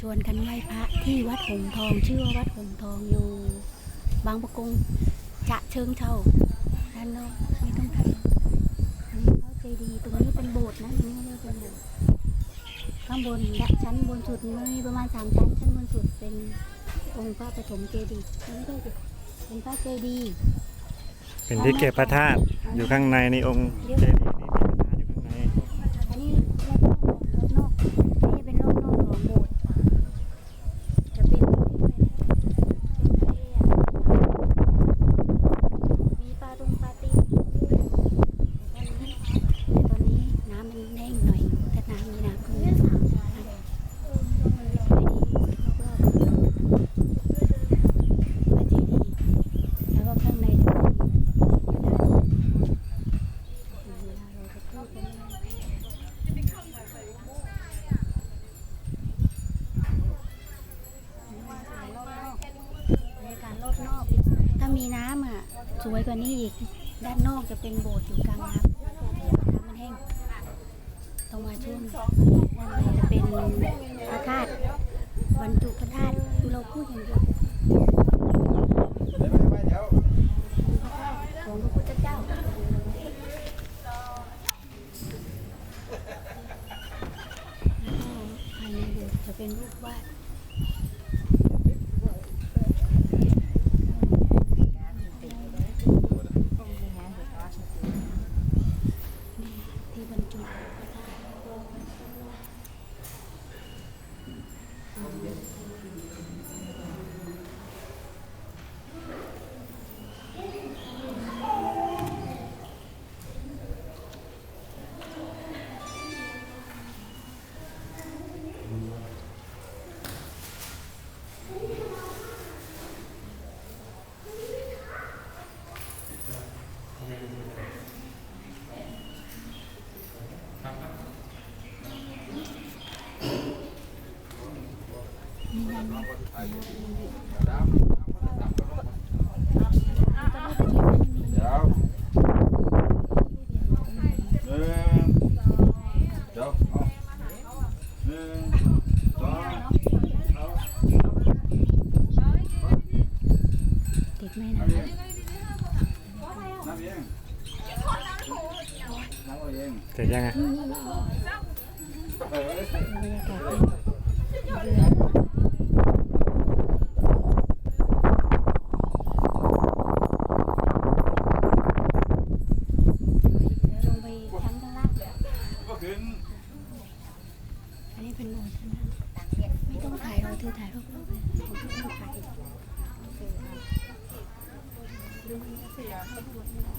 ชวนกันไหว้พระที่วัดหงทอง ชื่อว่าวัดหงทองอยู่ บางประกงจะเชิงเท่าด้านนอกไม่ต้องทำนนี้เขาใจดีตรงนี้เป็นโบสถ์นะตรงนี้เรียกเป็นโบสถ์ข้างบนและชั้นบนสุดมีประมาณสามชั้น ชั้นบนสุดเป็นองค์พระปฐมเจดีย์ไม่ได้เป็นพระเจดีย์เป็นที่เก็บพระธาตุอยู่ข้างในในองค์เจดีย์นี่มีพระธาตุอยู่ข้างใน อันนี้รอบนอกรอบนอกอันนี้เป็นรอบนอกของโบสถ์จะเป็นเป็นทะเลอะมีปลาตรงปลาตีนแต่ตอนนี้น้ำมันแห้งหน่อยถ้าน้ำมีน้ำก็มีสามชั้นอันนี้รอบๆพระเจดีย์แล้วก็ข้างในจะมีเวลาเราจะพูดกันเนี่ย บรรยากาศรอบนอก ถ้า มีน้ำอะสวยกว่านี้อีก ด้านนอกจะเป็นโบสถ์อยู่กลางน้ำน้ำมันแห้งต้องมาช่วงด้านในจะเป็นพระธาตุบรรจุพระธาตุเราพูดอย่างเดียวของพระพุทธเจ้า แล้วก็ภายในโบสถ์จะเป็นรูปวาด ที่บรรจุพระธาตุติดไหมนะ เสร็จยังไง อันนี้เป็นโบสถ์นะไม่ต้องถ่ายเราเธอถ่ายรูปเราเลยผมไม่ต้องถ่ายเสียขบวนไม่ได้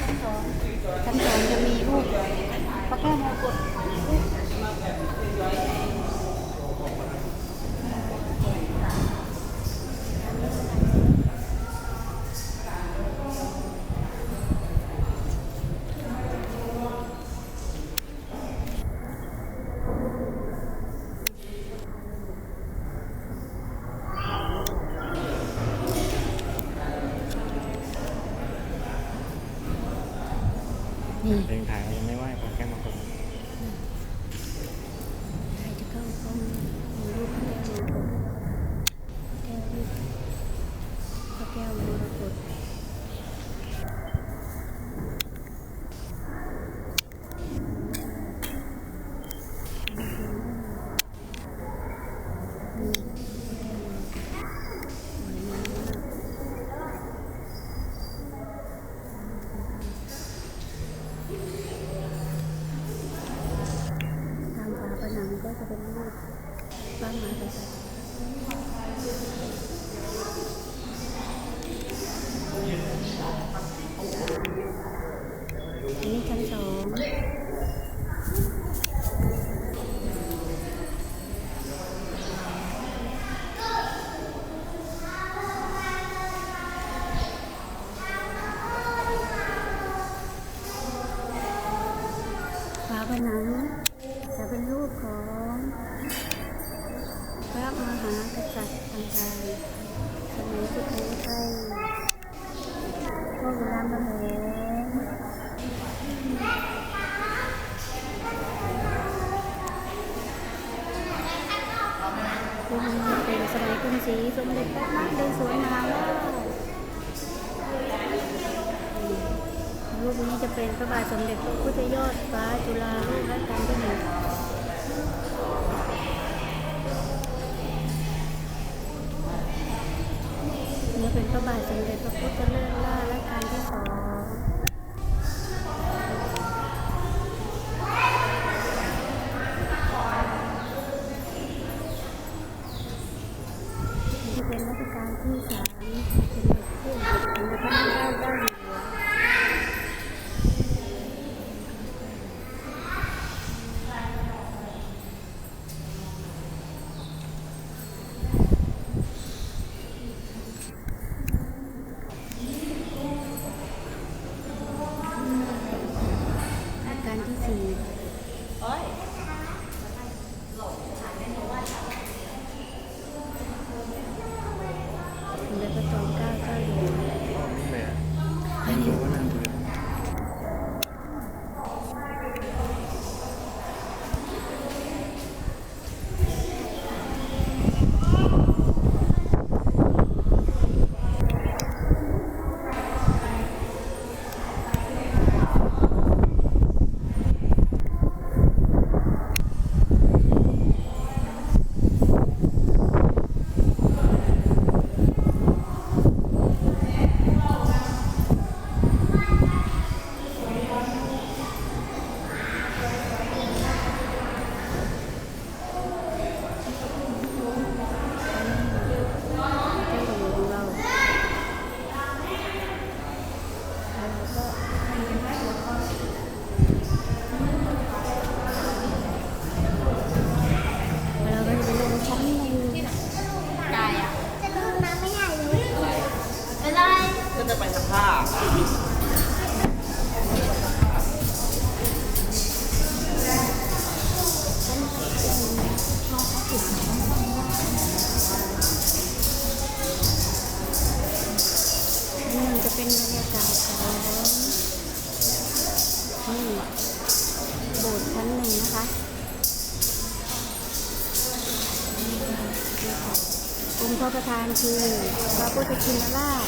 ชั้นสองชั้นสองจะมีรูป พระแก้วมรกตนี่ เพลงถ่ายยังไม่ไหวผมแค่มาคนใครจะเข้าก็มีรู 专门的 พระมหากษัตริย์ต่างๆสมัยสุโขทัยพ่อขุนรามคำแหงรูปนี้เป็นสมัยกรุงศรีสมเด็จพระนเรศวรมหาราชรูปนี้จะเป็นพระบาทสมเด็จพระพุทธยอดฟ้าจุฬาโลกรัชกาลที่หนึ่ง นี่เป็นพระบาทสมเด็จพระพุทธเลิศล่าและการที่สองนี่เป็นรัชกาลที่สามเป็นผู้สมเด็จพระนางเจ้าเจ้าน นั่ พระประธานคือพระพุทธชินราช